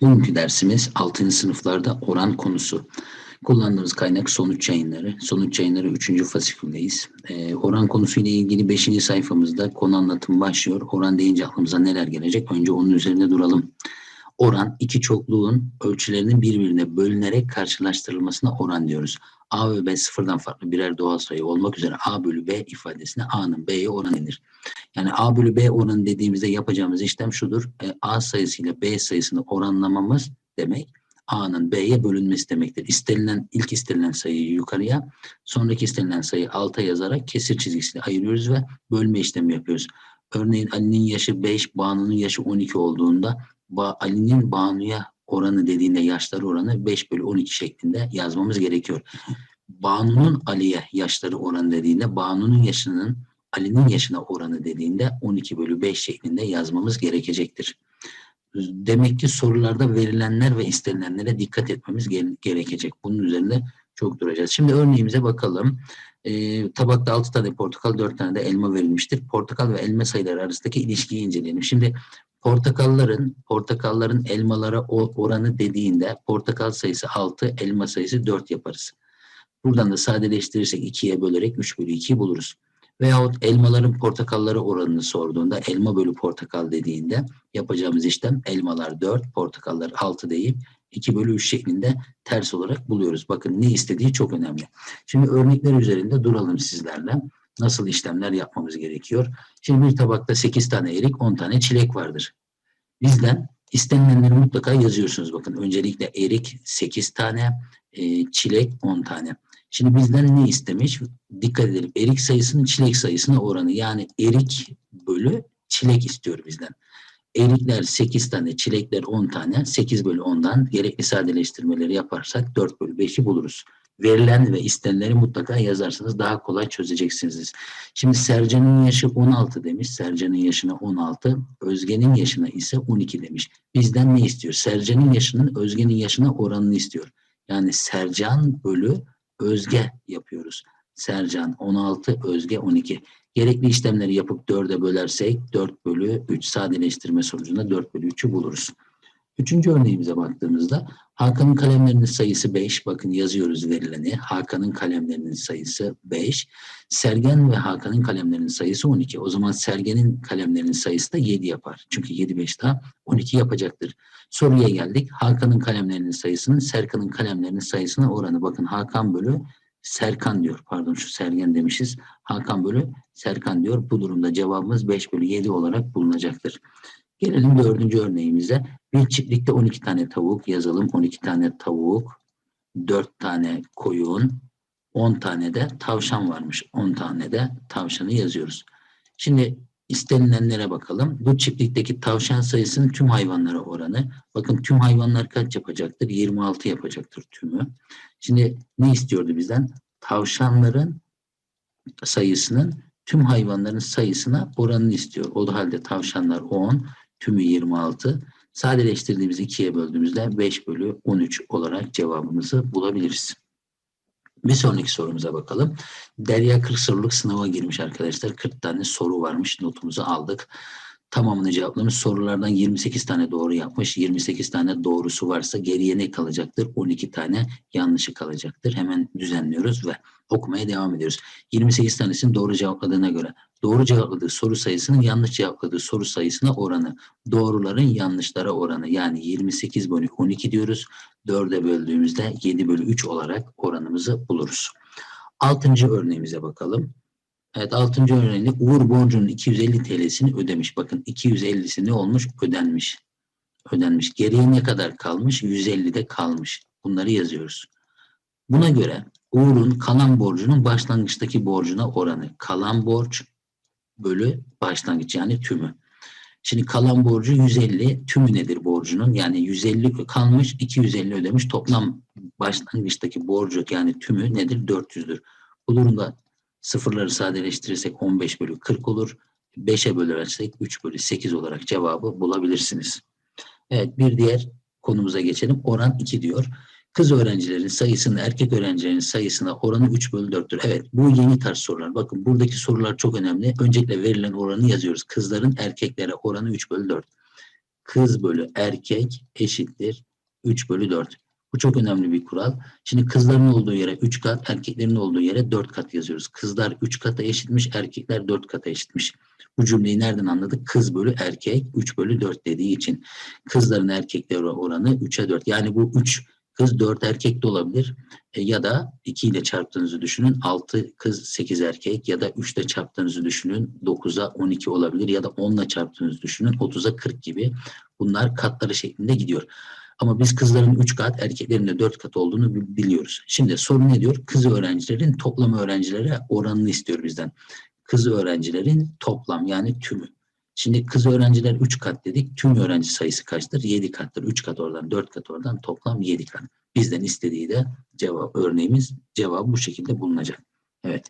Bugünkü dersimiz 6. sınıflarda oran konusu. Kullandığımız kaynak sonuç yayınları. Sonuç yayınları 3. fasiküldeyiz. Ee, oran konusuyla ilgili 5. sayfamızda konu anlatım başlıyor. Oran deyince aklımıza neler gelecek? Önce onun üzerinde duralım. Oran iki çokluğun ölçülerinin birbirine bölünerek karşılaştırılmasına oran diyoruz. A ve B sıfırdan farklı birer doğal sayı olmak üzere A bölü B ifadesine A'nın B'ye oran denir. Yani A bölü B oranı dediğimizde yapacağımız işlem şudur. E, A sayısıyla B sayısını oranlamamız demek. A'nın B'ye bölünmesi demektir. İstenilen, ilk istenilen sayıyı yukarıya, sonraki istenilen sayıyı alta yazarak kesir çizgisiyle ayırıyoruz ve bölme işlemi yapıyoruz. Örneğin Ali'nin yaşı 5, Banu'nun yaşı 12 olduğunda Ali'nin Banu'ya oranı dediğinde yaşları oranı 5 bölü 12 şeklinde yazmamız gerekiyor. Banu'nun Ali'ye yaşları oranı dediğinde Banu'nun yaşının Ali'nin yaşına oranı dediğinde 12 bölü 5 şeklinde yazmamız gerekecektir. Demek ki sorularda verilenler ve istenilenlere dikkat etmemiz gerekecek. Bunun üzerinde çok duracağız. Şimdi örneğimize bakalım. E, tabakta 6 tane portakal, 4 tane de elma verilmiştir. Portakal ve elma sayıları arasındaki ilişkiyi inceleyelim. Şimdi portakalların portakalların elmalara oranı dediğinde portakal sayısı 6, elma sayısı 4 yaparız. Buradan da sadeleştirirsek 2'ye bölerek 3 bölü 2'yi buluruz. Veyahut elmaların portakalları oranını sorduğunda elma bölü portakal dediğinde yapacağımız işlem elmalar 4, portakallar 6 deyip 2 bölü 3 şeklinde ters olarak buluyoruz. Bakın ne istediği çok önemli. Şimdi örnekler üzerinde duralım sizlerle. Nasıl işlemler yapmamız gerekiyor? Şimdi bir tabakta 8 tane erik, 10 tane çilek vardır. Bizden istenilenleri mutlaka yazıyorsunuz. Bakın öncelikle erik 8 tane, e, çilek 10 tane. Şimdi bizden ne istemiş? Dikkat edelim. Erik sayısının çilek sayısına oranı. Yani erik bölü çilek istiyor bizden. Erikler 8 tane, çilekler 10 tane. 8 bölü 10'dan gerekli sadeleştirmeleri yaparsak 4 bölü 5'i buluruz. Verilen ve istenileri mutlaka yazarsanız daha kolay çözeceksiniz. Şimdi Sercan'ın yaşı 16 demiş. Sercan'ın yaşına 16. Özge'nin yaşına ise 12 demiş. Bizden ne istiyor? Sercan'ın yaşının Özge'nin yaşına oranını istiyor. Yani Sercan bölü Özge yapıyoruz. Sercan 16, Özge 12. Gerekli işlemleri yapıp 4'e bölersek 4 bölü 3 sadeleştirme sonucunda 4 bölü 3'ü buluruz. Üçüncü örneğimize baktığımızda Hakan'ın kalemlerinin sayısı 5. Bakın yazıyoruz verileni. Hakan'ın kalemlerinin sayısı 5. Sergen ve Hakan'ın kalemlerinin sayısı 12. O zaman Sergen'in kalemlerinin sayısı da 7 yapar. Çünkü 7 5 daha 12 yapacaktır. Soruya geldik. Hakan'ın kalemlerinin sayısının Serkan'ın kalemlerinin sayısına oranı. Bakın Hakan bölü Serkan diyor. Pardon şu Sergen demişiz. Hakan bölü Serkan diyor. Bu durumda cevabımız 5 bölü 7 olarak bulunacaktır. Gelelim dördüncü örneğimize. Bir çiftlikte 12 tane tavuk yazalım. 12 tane tavuk, 4 tane koyun, 10 tane de tavşan varmış. 10 tane de tavşanı yazıyoruz. Şimdi istenilenlere bakalım. Bu çiftlikteki tavşan sayısının tüm hayvanlara oranı. Bakın tüm hayvanlar kaç yapacaktır? 26 yapacaktır tümü. Şimdi ne istiyordu bizden? Tavşanların sayısının tüm hayvanların sayısına oranını istiyor. O halde tavşanlar 10, tümü 26. Sadeleştirdiğimiz 2'ye böldüğümüzde 5 bölü 13 olarak cevabımızı bulabiliriz. Bir sonraki sorumuza bakalım. Derya 40 soruluk sınava girmiş arkadaşlar. 40 tane soru varmış. Notumuzu aldık. Tamamını cevaplamış. Sorulardan 28 tane doğru yapmış. 28 tane doğrusu varsa geriye ne kalacaktır? 12 tane yanlışı kalacaktır. Hemen düzenliyoruz ve okumaya devam ediyoruz. 28 tanesini doğru cevapladığına göre doğru cevapladığı soru sayısının yanlış cevapladığı soru sayısına oranı. Doğruların yanlışlara oranı. Yani 28 bölü 12 diyoruz. 4'e böldüğümüzde 7 bölü 3 olarak oranımızı buluruz. Altıncı örneğimize bakalım. Evet altıncı örneğinde Uğur borcunun 250 TL'sini ödemiş. Bakın 250'si ne olmuş? Ödenmiş. Ödenmiş. Geriye ne kadar kalmış? 150 de kalmış. Bunları yazıyoruz. Buna göre Uğur'un kalan borcunun başlangıçtaki borcuna oranı. Kalan borç bölü başlangıç yani tümü. Şimdi kalan borcu 150, tümü nedir borcunun? Yani 150 kalmış, 250 ödemiş. Toplam başlangıçtaki borcu yani tümü nedir? 400'dür. Bu durumda sıfırları sadeleştirirsek 15 bölü 40 olur. 5'e bölersek 3 bölü 8 olarak cevabı bulabilirsiniz. Evet bir diğer konumuza geçelim. Oran 2 diyor. Kız öğrencilerin sayısının erkek öğrencilerin sayısına oranı 3 bölü 4'tür. Evet bu yeni tarz sorular. Bakın buradaki sorular çok önemli. Öncelikle verilen oranı yazıyoruz. Kızların erkeklere oranı 3 bölü 4. kız bölü erkek eşittir 3 bölü 4. Bu çok önemli bir kural. Şimdi kızların olduğu yere 3 kat, erkeklerin olduğu yere 4 kat yazıyoruz. Kızlar 3 kata eşitmiş, erkekler 4 kata eşitmiş. Bu cümleyi nereden anladık? Kız bölü erkek 3 bölü 4 dediği için. Kızların erkekler oranı 3'e 4. Yani bu 3 kız 4 erkek de olabilir. E, ya da 2 ile çarptığınızı düşünün 6 kız 8 erkek ya da 3 ile çarptığınızı düşünün 9'a 12 olabilir ya da 10 ile çarptığınızı düşünün 30'a 40 gibi. Bunlar katları şeklinde gidiyor. Ama biz kızların 3 kat, erkeklerin de 4 kat olduğunu biliyoruz. Şimdi soru ne diyor? Kız öğrencilerin toplam öğrencilere oranını istiyor bizden. Kız öğrencilerin toplam yani tümü. Şimdi kız öğrenciler 3 kat dedik. Tüm öğrenci sayısı kaçtır? 7 kattır. 3 kat oradan, 4 kat oradan toplam 7 kat. Bizden istediği de cevap örneğimiz cevabı bu şekilde bulunacak. Evet.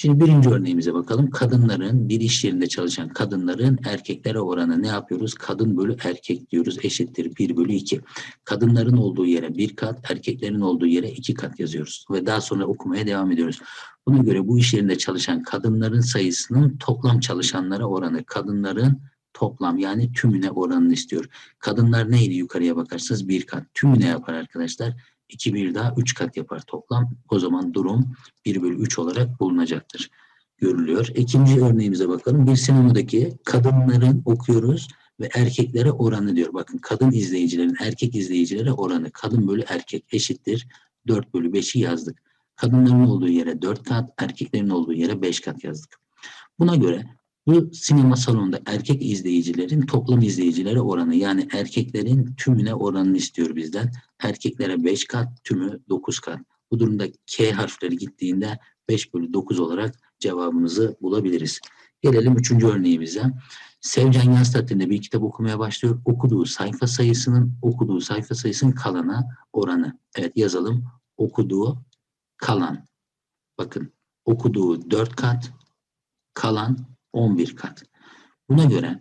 Şimdi birinci örneğimize bakalım. Kadınların bir iş yerinde çalışan kadınların erkeklere oranı ne yapıyoruz? Kadın bölü erkek diyoruz eşittir 1 bölü 2. Kadınların olduğu yere bir kat, erkeklerin olduğu yere iki kat yazıyoruz. Ve daha sonra okumaya devam ediyoruz. Buna göre bu iş yerinde çalışan kadınların sayısının toplam çalışanlara oranı. Kadınların toplam yani tümüne oranını istiyor. Kadınlar neydi yukarıya bakarsanız bir kat. Tümüne yapar arkadaşlar. 2 bir daha 3 kat yapar toplam. O zaman durum 1 bölü 3 olarak bulunacaktır. Görülüyor. İkinci örneğimize bakalım. Bir sinemadaki kadınların okuyoruz ve erkeklere oranı diyor. Bakın kadın izleyicilerin erkek izleyicilere oranı. Kadın bölü erkek eşittir. 4 bölü 5'i yazdık. Kadınların olduğu yere 4 kat, erkeklerin olduğu yere 5 kat yazdık. Buna göre bu sinema salonunda erkek izleyicilerin toplam izleyicilere oranı yani erkeklerin tümüne oranını istiyor bizden. Erkeklere 5 kat, tümü 9 kat. Bu durumda K harfleri gittiğinde 5 bölü 9 olarak cevabımızı bulabiliriz. Gelelim üçüncü örneğimize. Sevcan yaz tatilinde bir kitap okumaya başlıyor. Okuduğu sayfa sayısının okuduğu sayfa sayısının kalana oranı. Evet yazalım. Okuduğu kalan. Bakın okuduğu 4 kat, kalan 11 kat. Buna göre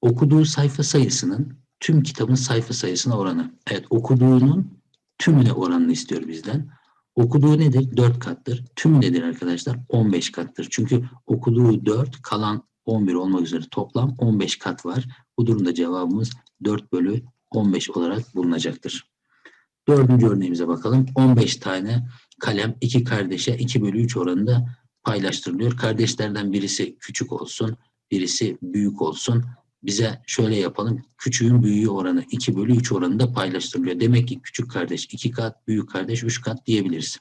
okuduğu sayfa sayısının tüm kitabın sayfa sayısına oranı. Evet okuduğunun tümüne oranını istiyor bizden. Okuduğu nedir? 4 kattır. Tüm nedir arkadaşlar? 15 kattır. Çünkü okuduğu 4 kalan 11 olmak üzere toplam 15 kat var. Bu durumda cevabımız 4 bölü 15 olarak bulunacaktır. Dördüncü örneğimize bakalım. 15 tane kalem iki kardeşe 2 bölü 3 oranında paylaştırılıyor. Kardeşlerden birisi küçük olsun, birisi büyük olsun. Bize şöyle yapalım. Küçüğün büyüğü oranı 2 bölü 3 oranında paylaştırılıyor. Demek ki küçük kardeş 2 kat, büyük kardeş 3 kat diyebiliriz.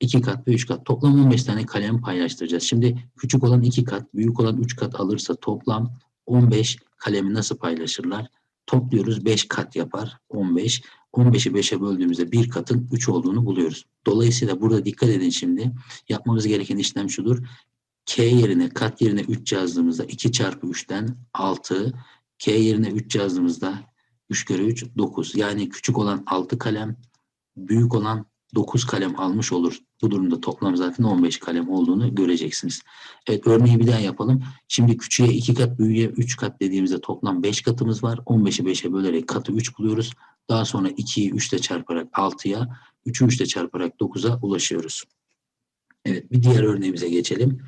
2 kat ve 3 kat. Toplam 15 tane kalem paylaştıracağız. Şimdi küçük olan 2 kat, büyük olan 3 kat alırsa toplam 15 kalemi nasıl paylaşırlar? Topluyoruz 5 kat yapar 15. 15'i 5'e böldüğümüzde bir katın 3 olduğunu buluyoruz. Dolayısıyla burada dikkat edin şimdi. Yapmamız gereken işlem şudur. K yerine kat yerine 3 yazdığımızda 2 çarpı 3'ten 6. K yerine 3 yazdığımızda 3 kere 3 9. Yani küçük olan 6 kalem, büyük olan 9 kalem almış olur. Bu durumda toplam zaten 15 kalem olduğunu göreceksiniz. Evet örneği bir daha yapalım. Şimdi küçüğe 2 kat büyüğe 3 kat dediğimizde toplam 5 katımız var. 15'i 5'e bölerek katı 3 buluyoruz. Daha sonra 2'yi 3 ile çarparak 6'ya, 3'ü 3 ile çarparak 9'a ulaşıyoruz. Evet bir diğer örneğimize geçelim.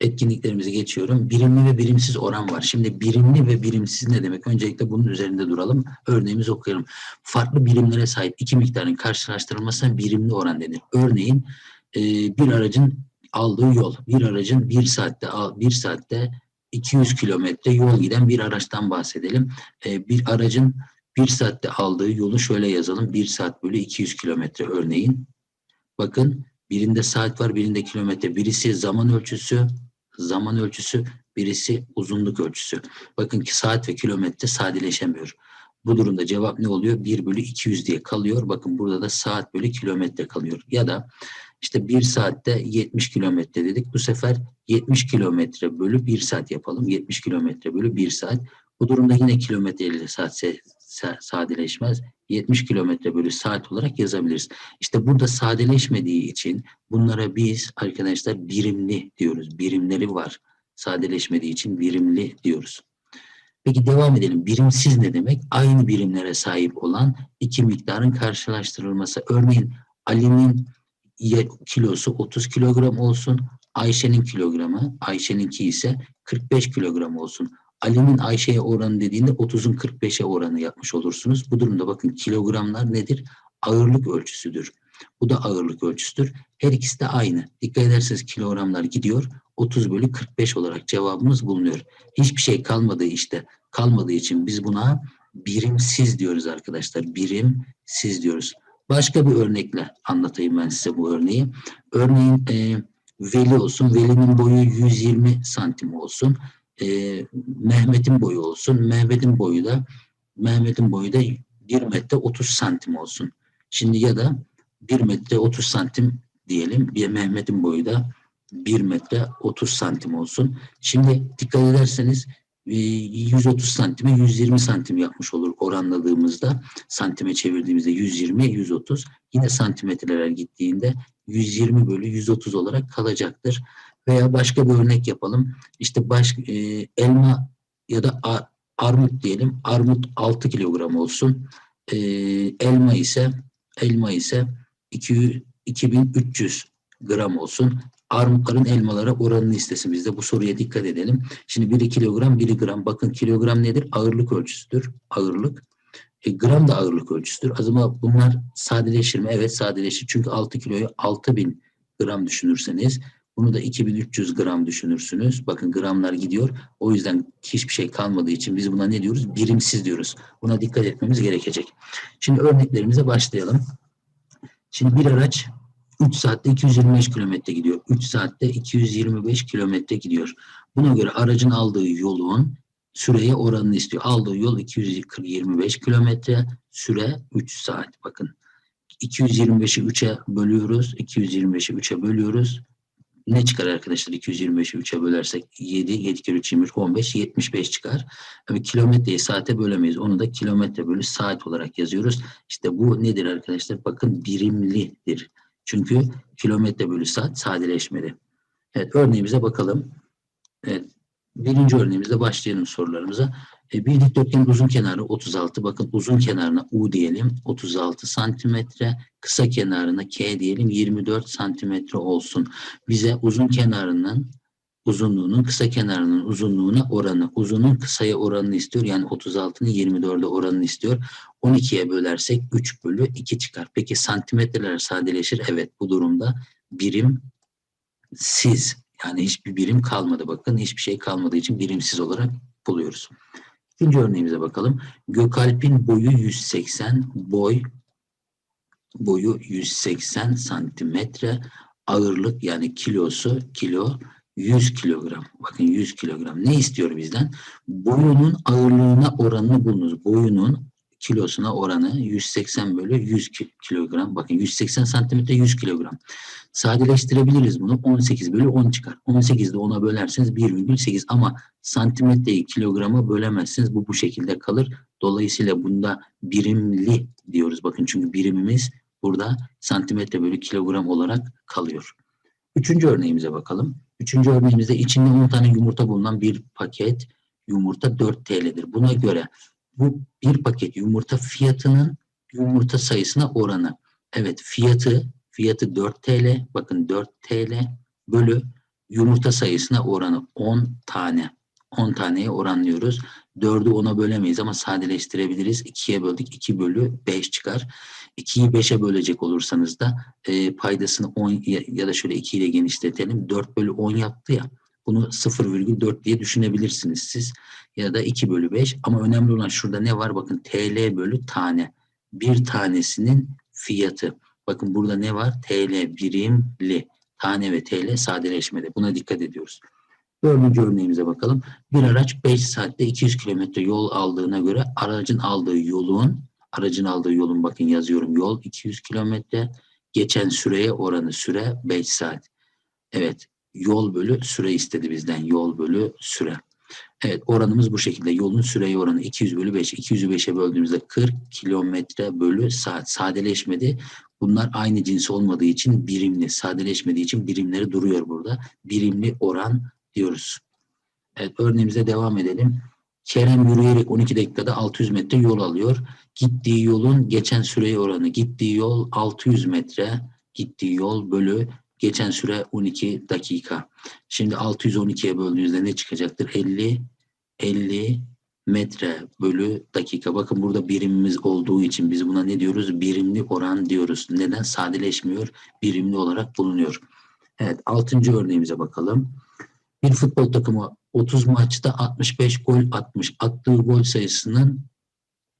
Etkinliklerimize geçiyorum. Birimli ve birimsiz oran var. Şimdi birimli ve birimsiz ne demek? Öncelikle bunun üzerinde duralım. Örneğimizi okuyalım. Farklı birimlere sahip iki miktarın karşılaştırılmasına birimli oran denir. Örneğin e, bir aracın aldığı yol, bir aracın bir saatte bir saatte 200 kilometre yol giden bir araçtan bahsedelim. E, bir aracın bir saatte aldığı yolu şöyle yazalım. Bir saat bölü 200 kilometre örneğin. Bakın birinde saat var, birinde kilometre. Birisi zaman ölçüsü, zaman ölçüsü, birisi uzunluk ölçüsü. Bakın ki saat ve kilometre sadeleşemiyor. Bu durumda cevap ne oluyor? 1 bölü 200 diye kalıyor. Bakın burada da saat bölü kilometre kalıyor. Ya da işte 1 saatte 70 kilometre dedik. Bu sefer 70 kilometre bölü 1 saat yapalım. 70 kilometre bölü 1 saat. Bu durumda yine kilometre ile saat sadeleşmez. 70 kilometre bölü saat olarak yazabiliriz. İşte burada sadeleşmediği için bunlara biz arkadaşlar birimli diyoruz. Birimleri var. Sadeleşmediği için birimli diyoruz. Peki devam edelim. Birimsiz ne demek? Aynı birimlere sahip olan iki miktarın karşılaştırılması. Örneğin Ali'nin kilosu 30 kilogram olsun. Ayşe'nin kilogramı, Ayşe'ninki ise 45 kilogram olsun. Ali'nin Ayşe'ye oranı dediğinde 30'un 45'e oranı yapmış olursunuz. Bu durumda bakın kilogramlar nedir? Ağırlık ölçüsüdür. Bu da ağırlık ölçüsüdür. Her ikisi de aynı. Dikkat ederseniz kilogramlar gidiyor. 30 bölü 45 olarak cevabımız bulunuyor. Hiçbir şey kalmadığı işte kalmadığı için biz buna birimsiz diyoruz arkadaşlar. Birimsiz diyoruz. Başka bir örnekle anlatayım ben size bu örneği. Örneğin e, Veli olsun. Veli'nin boyu 120 santim olsun. E, Mehmet'in boyu olsun. Mehmet'in boyu da Mehmet'in boyu da 1 metre 30 santim olsun. Şimdi ya da 1 metre 30 santim diyelim. Bir Mehmet'in boyu da 1 metre 30 santim olsun. Şimdi dikkat ederseniz e, 130 santime 120 santim yapmış olur oranladığımızda. Santime çevirdiğimizde 120, 130. Yine santimetreler gittiğinde 120 bölü 130 olarak kalacaktır. Veya başka bir örnek yapalım. İşte baş, e, elma ya da a- armut diyelim. Armut 6 kilogram olsun. E, elma ise elma ise 200, 2300 gram olsun. Armutların elmalara oranını istesin bizde. Bu soruya dikkat edelim. Şimdi biri kilogram, biri gram. Bakın kilogram nedir? Ağırlık ölçüsüdür. Ağırlık. E, gram da ağırlık ölçüsüdür. O zaman bunlar sadeleşir mi? Evet sadeleşir. Çünkü 6 kiloyu 6000 gram düşünürseniz bunu da 2300 gram düşünürsünüz. Bakın gramlar gidiyor. O yüzden hiçbir şey kalmadığı için biz buna ne diyoruz? Birimsiz diyoruz. Buna dikkat etmemiz gerekecek. Şimdi örneklerimize başlayalım. Şimdi bir araç 3 saatte 225 kilometre gidiyor. 3 saatte 225 kilometre gidiyor. Buna göre aracın aldığı yolun süreye oranını istiyor. Aldığı yol 225 kilometre, süre 3 saat. Bakın 225'i 3'e bölüyoruz. 225'i 3'e bölüyoruz. Ne çıkar arkadaşlar 225'i 3'e bölersek 7, 7 kere 3, 25, 15, 75 çıkar. Ama kilometreyi saate bölemeyiz. Onu da kilometre bölü saat olarak yazıyoruz. İşte bu nedir arkadaşlar? Bakın birimlidir. Çünkü kilometre bölü saat sadeleşmeli. Evet örneğimize bakalım. Evet, birinci örneğimizde başlayalım sorularımıza. E, bir dikdörtgenin uzun kenarı 36. Bakın uzun kenarına U diyelim 36 santimetre. Kısa kenarına K diyelim 24 santimetre olsun. Bize uzun kenarının uzunluğunun kısa kenarının uzunluğuna oranı, uzunun kısaya oranını istiyor. Yani 36'nın 24'e oranını istiyor. 12'ye bölersek 3 bölü 2 çıkar. Peki santimetreler sadeleşir. Evet bu durumda birim siz yani hiçbir birim kalmadı. Bakın hiçbir şey kalmadığı için birimsiz olarak buluyoruz. İkinci örneğimize bakalım. Gökalp'in boyu 180, boy boyu 180 santimetre, ağırlık yani kilosu kilo 100 kilogram. Bakın 100 kilogram. Ne istiyor bizden? Boyunun ağırlığına oranını bulunuz. Boyunun kilosuna oranı 180 bölü 100 ki- kilogram. Bakın 180 santimetre 100 kilogram. Sadeleştirebiliriz bunu. 18 bölü 10 çıkar. 18 de 10'a bölerseniz 1,8 ama santimetreyi kilograma bölemezsiniz. Bu bu şekilde kalır. Dolayısıyla bunda birimli diyoruz. Bakın çünkü birimimiz burada santimetre bölü kilogram olarak kalıyor. Üçüncü örneğimize bakalım. Üçüncü örneğimizde içinde 10 tane yumurta bulunan bir paket yumurta 4 TL'dir. Buna göre bu bir paket yumurta fiyatının yumurta sayısına oranı. Evet fiyatı fiyatı 4 TL. Bakın 4 TL bölü yumurta sayısına oranı 10 tane. 10 taneye oranlıyoruz. 4'ü 10'a bölemeyiz ama sadeleştirebiliriz. 2'ye böldük. 2 bölü 5 çıkar. 2'yi 5'e bölecek olursanız da e, paydasını 10 ya, ya da şöyle 2 ile genişletelim. 4 bölü 10 yaptı ya. Bunu 0,4 diye düşünebilirsiniz siz. Ya da 2 bölü 5. Ama önemli olan şurada ne var? Bakın TL bölü tane. Bir tanesinin fiyatı. Bakın burada ne var? TL birimli. Tane ve TL sadeleşmedi. Buna dikkat ediyoruz. Dördüncü örneğimize bakalım. Bir araç 5 saatte 200 kilometre yol aldığına göre aracın aldığı yolun, aracın aldığı yolun bakın yazıyorum yol 200 kilometre. Geçen süreye oranı süre 5 saat. Evet yol bölü süre istedi bizden. Yol bölü süre. Evet oranımız bu şekilde. Yolun süreye oranı 200 bölü 5. 200'ü 5'e böldüğümüzde 40 kilometre bölü saat. Sadeleşmedi. Bunlar aynı cins olmadığı için birimli. Sadeleşmediği için birimleri duruyor burada. Birimli oran diyoruz. Evet örneğimize devam edelim. Kerem yürüyerek 12 dakikada 600 metre yol alıyor. Gittiği yolun geçen süreye oranı. Gittiği yol 600 metre. Gittiği yol bölü geçen süre 12 dakika. Şimdi 612'ye böldüğünüzde ne çıkacaktır? 50 50 metre bölü dakika. Bakın burada birimimiz olduğu için biz buna ne diyoruz? Birimli oran diyoruz. Neden? Sadeleşmiyor. Birimli olarak bulunuyor. Evet. Altıncı örneğimize bakalım. Bir futbol takımı 30 maçta 65 gol atmış. Attığı gol sayısının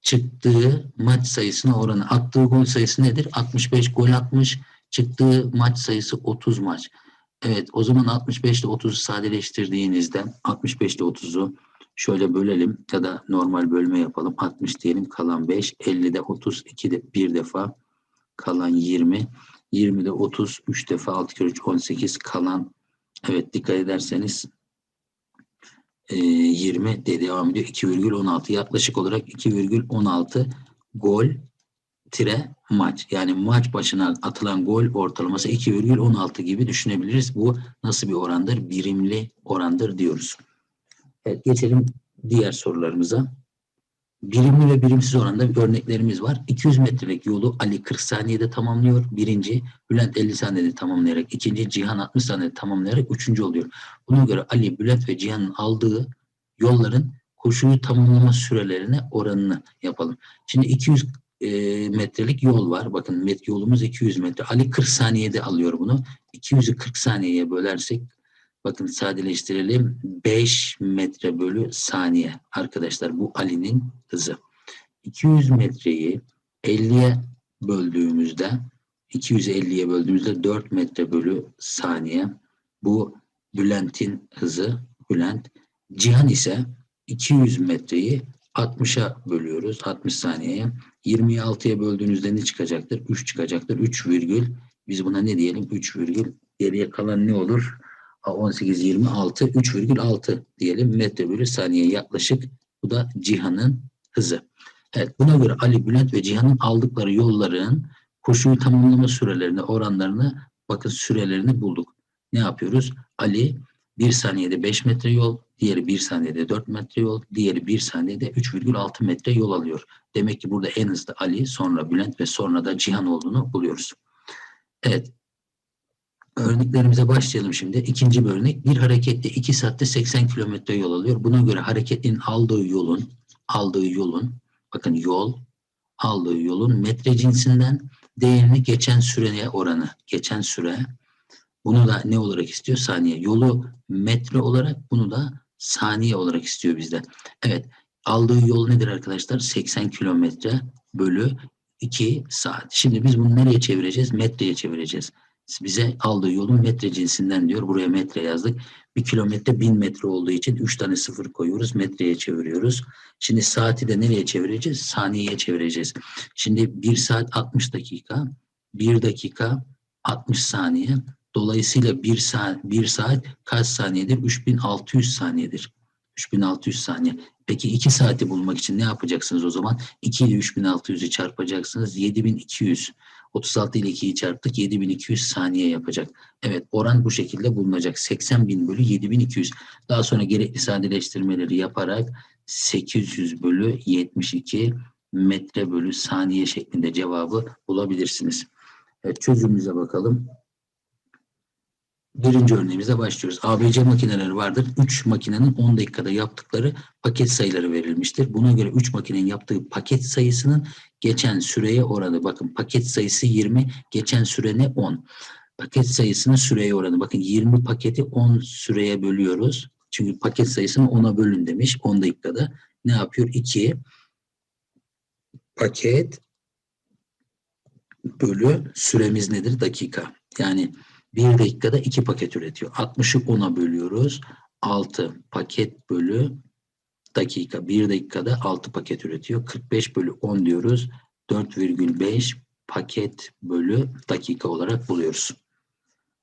çıktığı maç sayısına oranı. Attığı gol sayısı nedir? 65 gol atmış. Çıktığı maç sayısı 30 maç. Evet o zaman 65 ile 30'u sadeleştirdiğinizde 65 ile 30'u şöyle bölelim ya da normal bölme yapalım. 60 diyelim kalan 5. 50'de 30 2 de bir defa kalan 20. 20'de 30 3 defa 6 kere 3 18 kalan evet dikkat ederseniz e, 20 de devam ediyor. 2,16 yaklaşık olarak 2,16 gol tire maç. Yani maç başına atılan gol ortalaması 2,16 gibi düşünebiliriz. Bu nasıl bir orandır? Birimli orandır diyoruz. Evet, geçelim diğer sorularımıza. Birimli ve birimsiz oranda örneklerimiz var. 200 metrelik yolu Ali 40 saniyede tamamlıyor. Birinci, Bülent 50 saniyede tamamlayarak. ikinci Cihan 60 saniyede tamamlayarak üçüncü oluyor. Buna göre Ali, Bülent ve Cihan'ın aldığı yolların koşuyu tamamlama sürelerine oranını yapalım. Şimdi 200 e, metrelik yol var. Bakın met yolumuz 200 metre. Ali 40 saniyede alıyor bunu. 200'ü 40 saniyeye bölersek bakın sadeleştirelim 5 metre bölü saniye. Arkadaşlar bu Ali'nin hızı. 200 metreyi 50'ye böldüğümüzde 250'ye böldüğümüzde 4 metre bölü saniye. Bu Bülent'in hızı. Bülent. Cihan ise 200 metreyi 60'a bölüyoruz. 60 saniyeye. 26'ya böldüğünüzde ne çıkacaktır? 3 çıkacaktır. 3 virgül. Biz buna ne diyelim? 3 virgül. Geriye kalan ne olur? 18, 26, 3,6 diyelim metre bölü saniye yaklaşık. Bu da Cihan'ın hızı. Evet buna göre Ali, Bülent ve Cihan'ın aldıkları yolların koşuyu tamamlama sürelerini, oranlarını bakın sürelerini bulduk. Ne yapıyoruz? Ali 1 saniyede 5 metre yol, diğeri 1 saniyede 4 metre yol, diğeri 1 saniyede 3,6 metre yol alıyor. Demek ki burada en hızlı Ali, sonra Bülent ve sonra da Cihan olduğunu buluyoruz. Evet. Örneklerimize başlayalım şimdi. İkinci bir örnek. Bir harekette 2 saatte 80 kilometre yol alıyor. Buna göre hareketin aldığı yolun, aldığı yolun, bakın yol, aldığı yolun metre cinsinden değerini geçen süreye oranı, geçen süre, bunu da ne olarak istiyor? Saniye. Yolu metre olarak bunu da saniye olarak istiyor bizden. Evet. Aldığı yol nedir arkadaşlar? 80 kilometre bölü 2 saat. Şimdi biz bunu nereye çevireceğiz? Metreye çevireceğiz. Bize aldığı yolun metre cinsinden diyor. Buraya metre yazdık. Bir kilometre bin metre olduğu için üç tane sıfır koyuyoruz. Metreye çeviriyoruz. Şimdi saati de nereye çevireceğiz? Saniyeye çevireceğiz. Şimdi bir saat 60 dakika. Bir dakika 60 saniye. Dolayısıyla bir saat, bir saat kaç saniyedir? 3600 saniyedir. 3600 saniye. Peki 2 saati bulmak için ne yapacaksınız o zaman? 2 ile 3600'ü çarpacaksınız. 7200. 36 ile 2'yi çarptık. 7200 saniye yapacak. Evet oran bu şekilde bulunacak. 80 bin bölü 7200. Daha sonra gerekli sadeleştirmeleri yaparak 800 bölü 72 metre bölü saniye şeklinde cevabı bulabilirsiniz. Evet çözümümüze bakalım. Birinci örneğimize başlıyoruz. ABC makineleri vardır. 3 makinenin 10 dakikada yaptıkları paket sayıları verilmiştir. Buna göre 3 makinenin yaptığı paket sayısının geçen süreye oranı. Bakın paket sayısı 20, geçen süre ne 10. Paket sayısının süreye oranı. Bakın 20 paketi 10 süreye bölüyoruz. Çünkü paket sayısını 10'a bölün demiş 10 dakikada. Ne yapıyor? 2 paket bölü süremiz nedir? Dakika. Yani bir dakikada iki paket üretiyor. 60'ı 10'a bölüyoruz. 6 paket bölü dakika. Bir dakikada 6 paket üretiyor. 45 bölü 10 diyoruz. 4,5 paket bölü dakika olarak buluyoruz.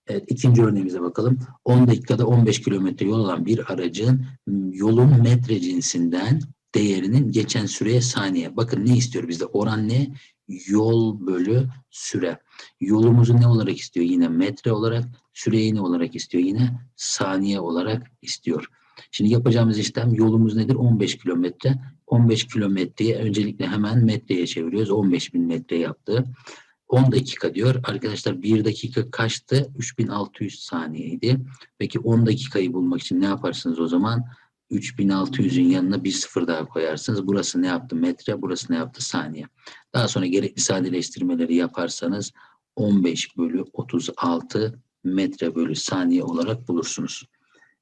Evet ikinci örneğimize bakalım. 10 dakikada 15 kilometre yol alan bir aracın yolun metre cinsinden değerinin geçen süreye saniye. Bakın ne istiyor bizde? Oran ne? Yol bölü süre. Yolumuzu ne olarak istiyor? Yine metre olarak. Süreyi ne olarak istiyor? Yine saniye olarak istiyor. Şimdi yapacağımız işlem yolumuz nedir? 15 kilometre. 15 kilometreyi öncelikle hemen metreye çeviriyoruz. 15 bin metre yaptı. 10 dakika diyor. Arkadaşlar 1 dakika kaçtı? 3600 saniyeydi. Peki 10 dakikayı bulmak için ne yaparsınız o zaman? 3600'ün yanına bir sıfır daha koyarsınız. Burası ne yaptı? Metre, burası ne yaptı? Saniye. Daha sonra gerekli sadeleştirmeleri yaparsanız 15 bölü 36 metre bölü saniye olarak bulursunuz.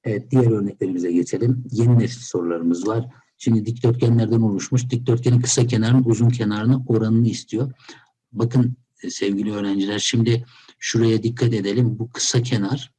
Evet, diğer örneklerimize geçelim. Yeni nesil sorularımız var. Şimdi dikdörtgenlerden oluşmuş. Dikdörtgenin kısa kenarının uzun kenarının oranını istiyor. Bakın e, sevgili öğrenciler şimdi şuraya dikkat edelim. Bu kısa kenar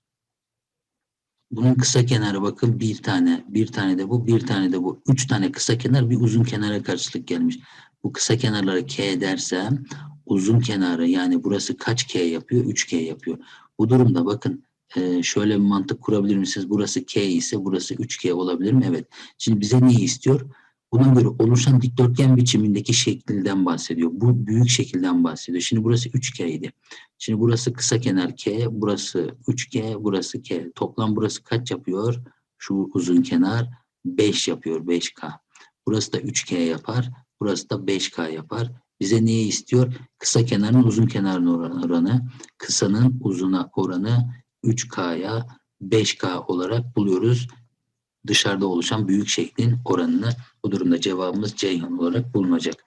bunun kısa kenarı bakın bir tane, bir tane de bu, bir tane de bu. Üç tane kısa kenar bir uzun kenara karşılık gelmiş. Bu kısa kenarları K dersem uzun kenarı yani burası kaç K yapıyor? 3K yapıyor. Bu durumda bakın e, şöyle bir mantık kurabilir misiniz? Burası K ise burası 3K olabilir mi? Evet. Şimdi bize neyi istiyor? Buna göre oluşan dikdörtgen biçimindeki şekilden bahsediyor. Bu büyük şekilden bahsediyor. Şimdi burası 3K idi. Şimdi burası kısa kenar K, burası 3K, burası K. Toplam burası kaç yapıyor? Şu uzun kenar 5 yapıyor, 5K. Burası da 3K yapar, burası da 5K yapar. Bize neyi istiyor? Kısa kenarın uzun kenarın oranı kısanın uzuna oranı 3K'ya 5K olarak buluyoruz. Dışarıda oluşan büyük şeklin oranını bu durumda cevabımız Ceyhan olarak bulunacak.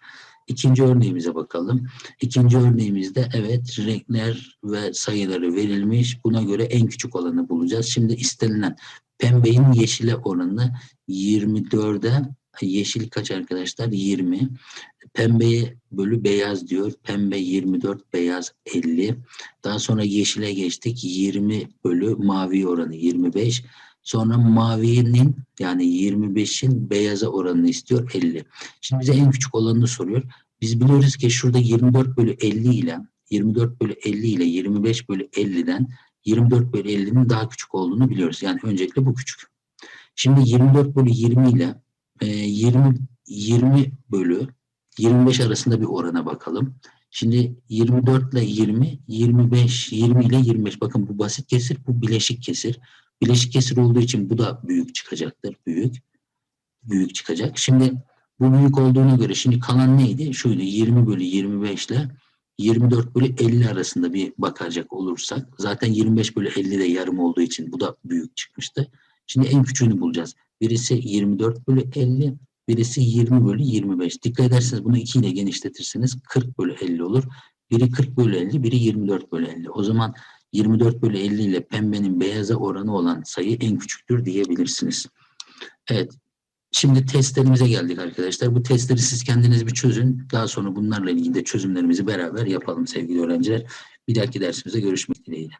İkinci örneğimize bakalım. İkinci örneğimizde evet renkler ve sayıları verilmiş. Buna göre en küçük olanı bulacağız. Şimdi istenilen pembenin yeşile oranı 24'e yeşil kaç arkadaşlar? 20. Pembeye bölü beyaz diyor. Pembe 24, beyaz 50. Daha sonra yeşile geçtik. 20 bölü mavi oranı 25. Sonra mavinin yani 25'in beyaza oranını istiyor 50. Şimdi bize en küçük olanını soruyor. Biz biliyoruz ki şurada 24 bölü 50 ile 24 bölü 50 ile 25 bölü 50'den 24 bölü 50'nin daha küçük olduğunu biliyoruz. Yani öncelikle bu küçük. Şimdi 24 bölü 20 ile e, 20, 20 bölü 25 arasında bir orana bakalım. Şimdi 24 ile 20, 25, 20 ile 25. Bakın bu basit kesir, bu bileşik kesir. Bileşik kesir olduğu için bu da büyük çıkacaktır. Büyük. Büyük çıkacak. Şimdi bu büyük olduğuna göre şimdi kalan neydi? Şuydu 20 bölü 25 ile 24 bölü 50 arasında bir bakacak olursak zaten 25 bölü 50 de yarım olduğu için bu da büyük çıkmıştı. Şimdi en küçüğünü bulacağız. Birisi 24 bölü 50, birisi 20 bölü 25. Dikkat ederseniz bunu 2 ile genişletirseniz 40 bölü 50 olur. Biri 40 bölü 50, biri 24 bölü 50. O zaman 24 bölü 50 ile pembenin beyaza oranı olan sayı en küçüktür diyebilirsiniz. Evet. Şimdi testlerimize geldik arkadaşlar. Bu testleri siz kendiniz bir çözün. Daha sonra bunlarla ilgili de çözümlerimizi beraber yapalım sevgili öğrenciler. Bir dahaki dersimize görüşmek dileğiyle.